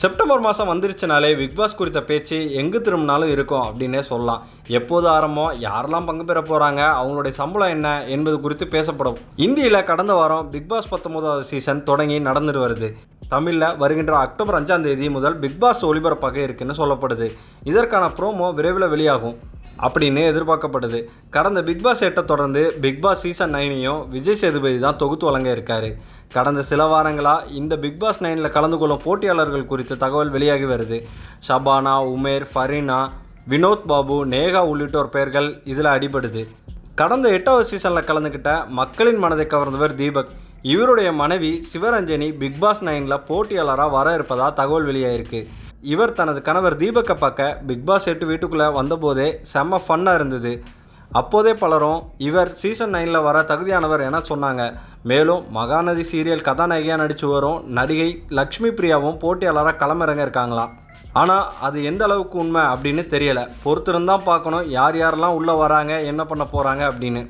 September மாதம் வந்துருச்சுனாலே Bigg Boss குறித்த பேச்சு எங்கு திரும்பினாலும் இருக்கும் அப்படின்னே சொல்லலாம். எப்போது ஆரம்பம் யாரெல்லாம் பங்கு பெற போகிறாங்க அவங்களுடைய சம்பளம் என்ன என்பது குறித்து பேசப்படும். இந்தியில் கடந்த வாரம் பிக் பாஸ் பத்தொன்பதாவது சீசன் தொடங்கி நடந்துட்டு வருது. தமிழில் வருகின்ற அக்டோபர் அஞ்சாம் தேதி முதல் பிக்பாஸ் ஒளிபரப்பாக இருக்குன்னு சொல்லப்படுது. இதற்கான ப்ரோமோ விரைவில் வெளியாகும். அப்படின்னு எதிர்பார்க்கப்படுது. கடந்த பிக்பாஸ் எட்டை தொடர்ந்து பிக்பாஸ் சீசன் நைனையும் விஜய் சேதுபதி தான் தொகுத்து வழங்க இருக்காரு. கடந்த சில வாரங்களாக இந்த பிக்பாஸ் நைனில் கலந்து கொள்ளும் போட்டியாளர்கள் குறித்த தகவல் வெளியாகி வருது. ஷபானா உமேர் ஃபரீனா வினோத் பாபு நேகா உள்ளிட்டோர் பெயர்கள் இதில் அடிபடுது. கடந்த எட்டாவது சீசனில் கலந்துக்கிட்ட மக்களின் மனதை கவர்ந்தவர் தீபக். இவருடைய மனைவி சிவரஞ்சனி பிக்பாஸ் நைனில் போட்டியாளராக வர இருப்பதாக தகவல் வெளியாகிருக்கு இவர் தனது கணவர் தீபக்கை பார்க்க பிக் பாஸ் எட்டு வீட்டுக்குள்ளே வந்தபோதே செம்ம ஃபன்னாக இருந்தது. அப்போதே பலரும் இவர் சீசன் நைனில் வர தகுதியானவர் என சொன்னாங்க. மேலும் மகாநதி சீரியல் கதாநாயகியாக நடித்து வரும் நடிகை லக்ஷ்மி பிரியாவும் போட்டியாளராக களமிறங்க இருக்காங்களாம். ஆனால் அது எந்த அளவுக்கு உண்மை அப்படின்னு தெரியலை. பொறுத்திருந்தான் பார்க்கணும். யார் யாரெல்லாம் உள்ளே வராங்க என்ன பண்ண போகிறாங்க அப்படின்னு.